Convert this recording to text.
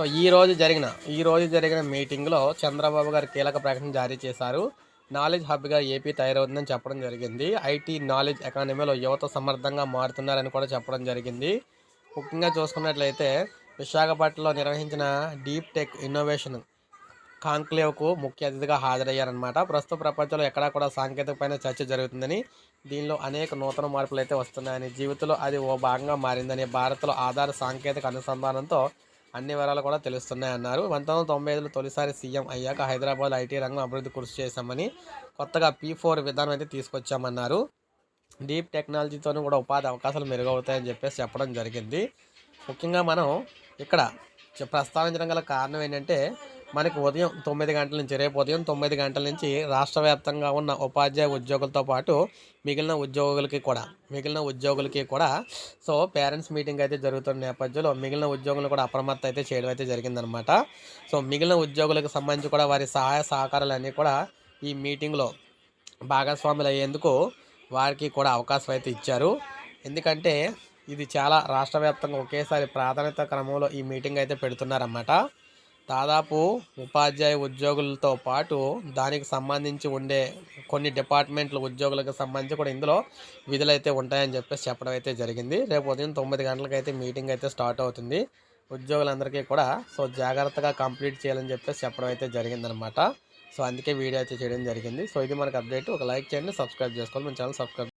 So ఈ రోజు జరిగిన ఈ రోజు జరిగిన మీటింగ్లో చంద్రబాబు గారు కీలక ప్రకటన జారీ చేశారు. నాలెడ్జ్ హబ్గా ఏపీ తయారవుతుందని చెప్పడం జరిగింది. ఐటీ నాలెడ్జ్ ఎకానమీలో యువత సమర్థంగా మారుతున్నారని కూడా చెప్పడం జరిగింది. ముఖ్యంగా చూసుకున్నట్లయితే విశాఖపట్నంలో నిర్వహించిన డీప్ టెక్ ఇన్నోవేషన్ కాంక్లేవ్కు ముఖ్య అతిథిగా హాజరయ్యారనమాట ప్రస్తుత ప్రపంచంలో ఎక్కడా కూడా సాంకేతిక పైన చర్చ జరుగుతుందని దీనిలో అనేక నూతన మార్పులు అయితే వస్తున్నాయని జీవితంలో అది ఓ భాగంగా మారిందని భారత్లో ఆధార సాంకేతిక అనుసంధానంతో అన్ని వివరాలు కూడా తెలుస్తున్నాయి అన్నారు. పంతొమ్మిది వందల తొంభై ఐదులో తొలిసారి సీఎం అయ్యాక హైదరాబాద్ ఐటీ రంగం అభివృద్ధి కృషి చేశామని కొత్తగా పీ ఫోర్ విధానం అయితే తీసుకొచ్చామన్నారు. డీప్ టెక్నాలజీతోనూ కూడా ఉపాధి అవకాశాలు మెరుగవుతాయని చెప్పేసి చెప్పడం జరిగింది. ముఖ్యంగా మనం ఇక్కడ ప్రస్తావించడం గల కారణం ఏంటంటే మనకి ఉదయం తొమ్మిది గంటల నుంచి రేపు ఉదయం తొమ్మిది గంటల నుంచి రాష్ట్ర వ్యాప్తంగా ఉన్న ఉపాధ్యాయ ఉద్యోగులతో పాటు మిగిలిన ఉద్యోగులకి కూడా మిగిలిన ఉద్యోగులకి కూడా సో పేరెంట్స్ మీటింగ్ అయితే జరుగుతున్న నేపథ్యంలో మిగిలిన ఉద్యోగులు కూడా అప్రమత్త అయితే చేయడం అయితే జరిగిందనమాట సో మిగిలిన ఉద్యోగులకు సంబంధించి కూడా వారి సహాయ సహకారాలన్నీ కూడా ఈ మీటింగ్లో భాగస్వాములు అయ్యేందుకు వారికి కూడా అవకాశం అయితే ఇచ్చారు. ఎందుకంటే ఇది చాలా రాష్ట్ర వ్యాప్తంగా ఒకేసారి ప్రాధాన్యత క్రమంలో ఈ మీటింగ్ అయితే పెడుతున్నారన్నమాట. దాదాపు ఉపాధ్యాయ ఉద్యోగులతో పాటు దానికి సంబంధించి ఉండే కొన్ని డిపార్ట్మెంట్ల ఉద్యోగులకు సంబంధించి కూడా ఇందులో విధులు అయితే ఉంటాయని చెప్పేసి చెప్పడం అయితే జరిగింది. రేపు ఉదయం తొమ్మిది గంటలకైతే మీటింగ్ అయితే స్టార్ట్ అవుతుంది. ఉద్యోగులందరికీ కూడా సో జాగ్రత్తగా కంప్లీట్ చేయాలని చెప్పేసి చెప్పడం అయితే జరిగిందనమాట. సో అందుకే వీడియో అయితే చేయడం జరిగింది. సో ఇది మనకు అప్డేట్. ఒక లైక్ చేయండి సబ్స్క్రైబ్ చేసుకోవాలి. మన ఛానల్ సబ్స్క్రైబ్